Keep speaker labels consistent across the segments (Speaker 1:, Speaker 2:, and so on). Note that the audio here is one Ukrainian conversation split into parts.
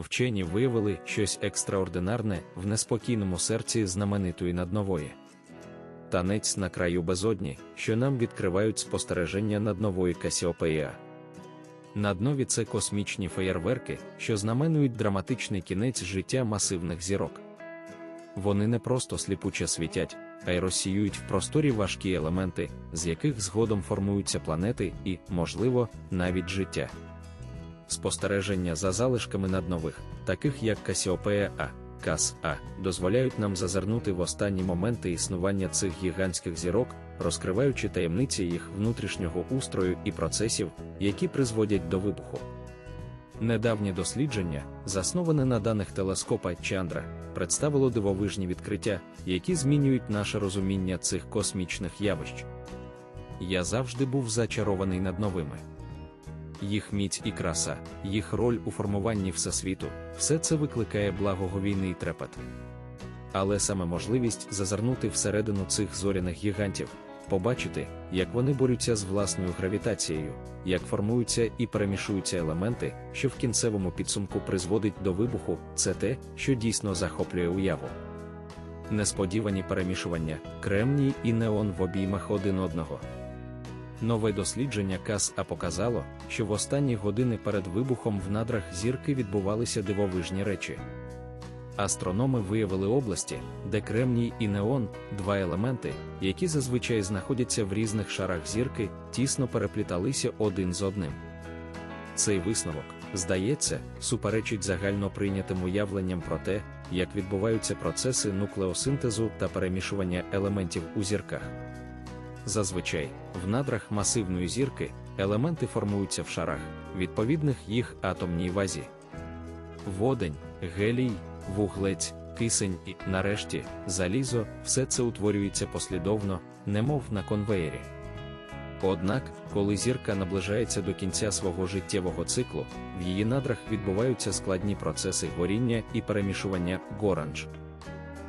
Speaker 1: вчені виявили щось екстраординарне в неспокійному серці знаменитої наднової. Танець на краю безодні, що нам відкривають спостереження наднової Касіопея. Наднові це космічні феєрверки, що знаменують драматичний кінець життя масивних зірок. Вони не просто сліпуче світять, а й розсіюють в просторі важкі елементи, з яких згодом формуються планети і, можливо, навіть життя. Спостереження за залишками наднових, таких як Касіопея А, Кас А, дозволяють нам зазирнути в останні моменти існування цих гігантських зірок, розкриваючи таємниці їх внутрішнього устрою і процесів, які призводять до вибуху. Недавнє дослідження, засноване на даних телескопа Чандра, представило дивовижні відкриття, які змінюють наше розуміння цих космічних явищ. Я завжди був зачарований над новими. Їх міць і краса, їх роль у формуванні всесвіту, все це викликає благоговійний трепет. Але саме можливість зазирнути всередину цих зоряних гігантів, побачити, як вони борються з власною гравітацією, як формуються і перемішуються елементи, що в кінцевому підсумку призводить до вибуху, це те, що дійсно захоплює уяву. Несподівані перемішування, кремній і неон в обіймах один одного. Нове дослідження КАСА показало, що в останні години перед вибухом в надрах зірки відбувалися дивовижні речі. Астрономи виявили області, де кремній і неон, два елементи, які зазвичай знаходяться в різних шарах зірки, тісно перепліталися один з одним. Цей висновок, здається, суперечить загально прийнятим уявленням про те, як відбуваються процеси нуклеосинтезу та перемішування елементів у зірках. Зазвичай, в надрах масивної зірки елементи формуються в шарах, відповідних їх атомній вазі. Водень, гелій, вуглець, кисень і, нарешті, залізо все це утворюється послідовно, немов на конвеєрі. Однак, коли зірка наближається до кінця свого життєвого циклу, в її надрах відбуваються складні процеси горіння і перемішування горанж.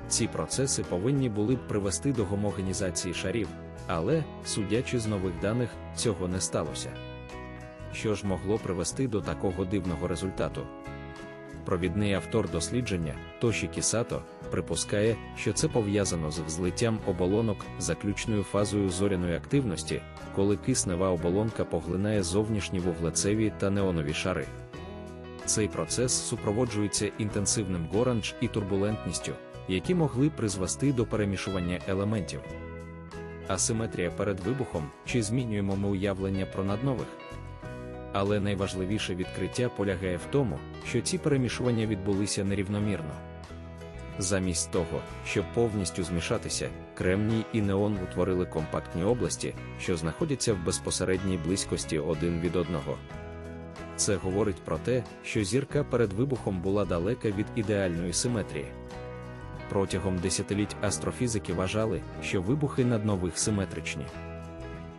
Speaker 1: Ці процеси повинні були б привести до гомогенізації шарів, але, судячи з нових даних, цього не сталося. Що ж могло привести до такого дивного результату? Провідний автор дослідження Тоші Кісато припускає, що це пов'язано з взлиттям оболонок заключною фазою зоряної активності, коли киснева оболонка поглинає зовнішні вуглецеві та неонові шари. Цей процес супроводжується інтенсивним горанж і турбулентністю, які могли призвести до перемішування елементів. Асиметрія перед вибухом чи змінюємо ми уявлення про наднових. Але найважливіше відкриття полягає в тому, що ці перемішування відбулися нерівномірно. Замість того, щоб повністю змішатися, кремній і неон утворили компактні області, що знаходяться в безпосередній близькості один від одного. Це говорить про те, що зірка перед вибухом була далека від ідеальної симетрії. Протягом десятиліть астрофізики вважали, що вибухи наднових симетричні.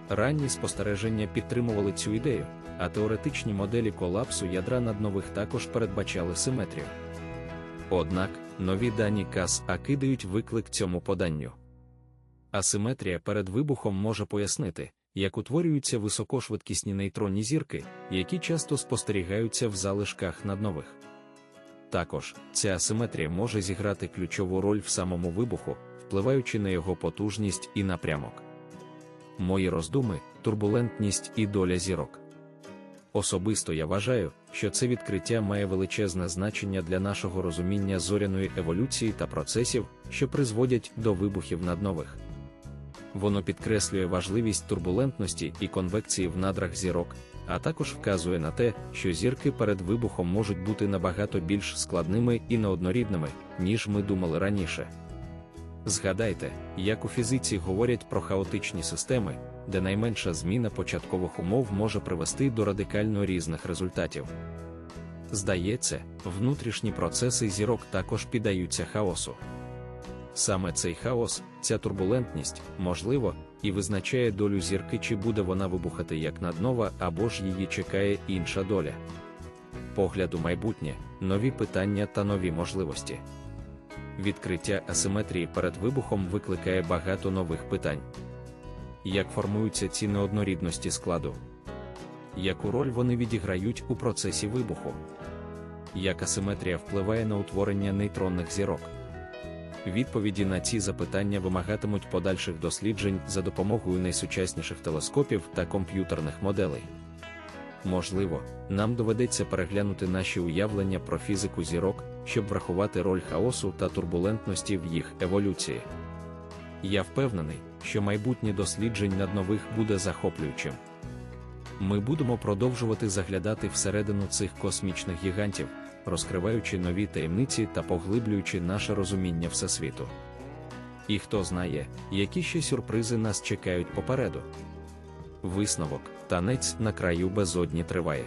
Speaker 1: Ранні спостереження підтримували цю ідею, а теоретичні моделі колапсу ядра наднових також передбачали симетрію. Однак, нові дані КАС А кидають виклик цьому поданню. Асиметрія перед вибухом може пояснити, як утворюються високошвидкісні нейтронні зірки, які часто спостерігаються в залишках наднових. Також ця асиметрія може зіграти ключову роль в самому вибуху, впливаючи на його потужність і напрямок. Мої роздуми, турбулентність і доля зірок. Особисто я вважаю, що це відкриття має величезне значення для нашого розуміння зоряної еволюції та процесів, що призводять до вибухів наднових. Воно підкреслює важливість турбулентності і конвекції в надрах зірок, а також вказує на те, що зірки перед вибухом можуть бути набагато більш складними і неоднорідними, ніж ми думали раніше. Згадайте, як у фізиці говорять про хаотичні системи, де найменша зміна початкових умов може привести до радикально різних результатів. Здається, внутрішні процеси зірок також піддаються хаосу. Саме цей хаос, ця турбулентність, можливо, і визначає долю зірки, чи буде вона вибухати як наднова, або ж її чекає інша доля. Погляд у майбутнє, нові питання та нові можливості. Відкриття асиметрії перед вибухом викликає багато нових питань. Як формуються ці неоднорідності складу? Яку роль вони відіграють у процесі вибуху? як асиметрія впливає на утворення нейтронних зірок. Відповіді на ці запитання вимагатимуть подальших досліджень за допомогою найсучасніших телескопів та комп'ютерних моделей. Можливо, нам доведеться переглянути наші уявлення про фізику зірок, щоб врахувати роль хаосу та турбулентності в їх еволюції. Я впевнений, що майбутнє досліджень над нових буде захоплюючим. Ми будемо продовжувати заглядати всередину цих космічних гігантів, розкриваючи нові таємниці та поглиблюючи наше розуміння Всесвіту. І хто знає, які ще сюрпризи нас чекають попереду. Висновок, танець на краю безодні триває.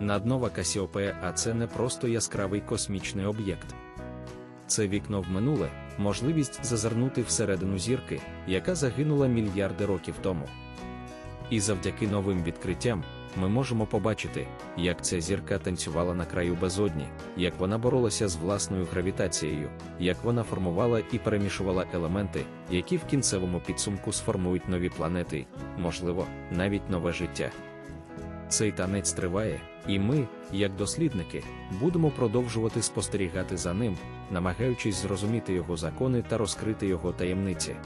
Speaker 1: Наднова Касіопея, а це не просто яскравий космічний об'єкт. Це вікно в минуле, можливість зазирнути всередину зірки, яка загинула мільярди років тому. І завдяки новим відкриттям ми можемо побачити, як ця зірка танцювала на краю безодні, як вона боролася з власною гравітацією, як вона формувала і перемішувала елементи, які в кінцевому підсумку сформують нові планети, можливо, навіть нове життя. Цей танець триває, і ми, як дослідники, будемо продовжувати спостерігати за ним, намагаючись зрозуміти його закони та розкрити його таємниці.